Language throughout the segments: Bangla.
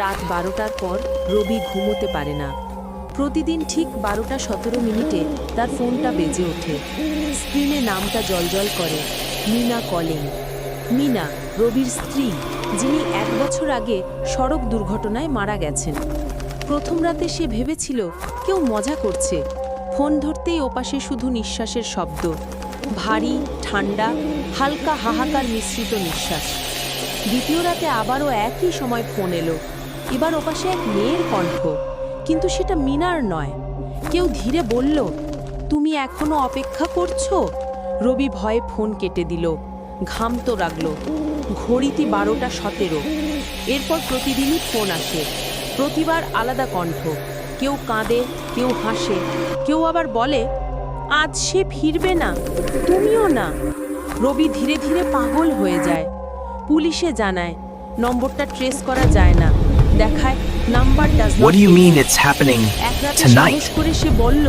রাত বারোটার পর রবি ঘুমোতে পারে না। প্রতিদিন ঠিক বারোটা সতেরো মিনিটে তার ফোনটা বেজে ওঠে। স্ক্রিনে নামটা জলজল করে, মিনা কলিং মিনা, রবির স্ত্রী, যিনি এক বছর আগে সড়ক দুর্ঘটনায় মারা গেছেন। প্রথম রাতে সে ভেবেছিল কেউ মজা করছে। ফোন ধরতেই ওপাশে শুধু নিঃশ্বাসের শব্দ। ভারী, ঠান্ডা, হালকা হাহাকার মিশ্রিত নিঃশ্বাস। দ্বিতীয় রাতে আবারও একই সময় ফোন এলো। এবার ওপাশে এক মেয়ের কণ্ঠ, কিন্তু সেটা মিনার নয়। কেউ ধীরে বলল, তুমি এখনও অপেক্ষা করছ? রবি ভয়ে ফোন কেটে দিল ঘাম তো রাগল ঘড়িতে বারোটা সতেরো। এরপর প্রতিদিনই ফোন আসে, প্রতিবার আলাদা কণ্ঠ, কেউ কাঁদে, কেউ হাসে, কেউ আবার বলে, আজ সে ফিরবে না, তুমিও না। রবি ধীরে ধীরে পাগল হয়ে যায়। পুলিশে জানায়, নম্বরটা ট্রেস করা যায় না। দেখায় number does What do you mean it's happening tonight? করে সে বলল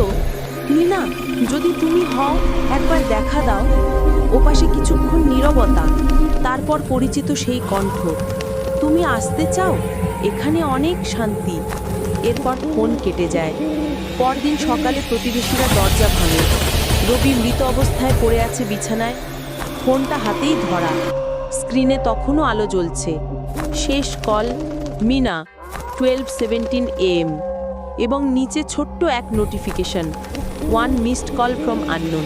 মিনা যদি তুমি হও একবার দেখা দাও। ওপাশে কিছুক্ষণ নীরবতা তারপর পরিচিত সেই কণ্ঠ তুমি আসতে চাও? এখানে অনেক শান্তি। এরপর ফোন কেটে যায়। পরদিন সকালে প্রতিবেশীরা দরজা ভাঙে। রবি মৃত অবস্থায় পড়ে আছে বিছানায়। ফোনটা হাতেই ধরা। স্ক্রিনে তখনও আলো জ্বলছে। শেষ call Mina twelve seventeen M এবং নিচে ছোট্ট এক notification one missed call from unknown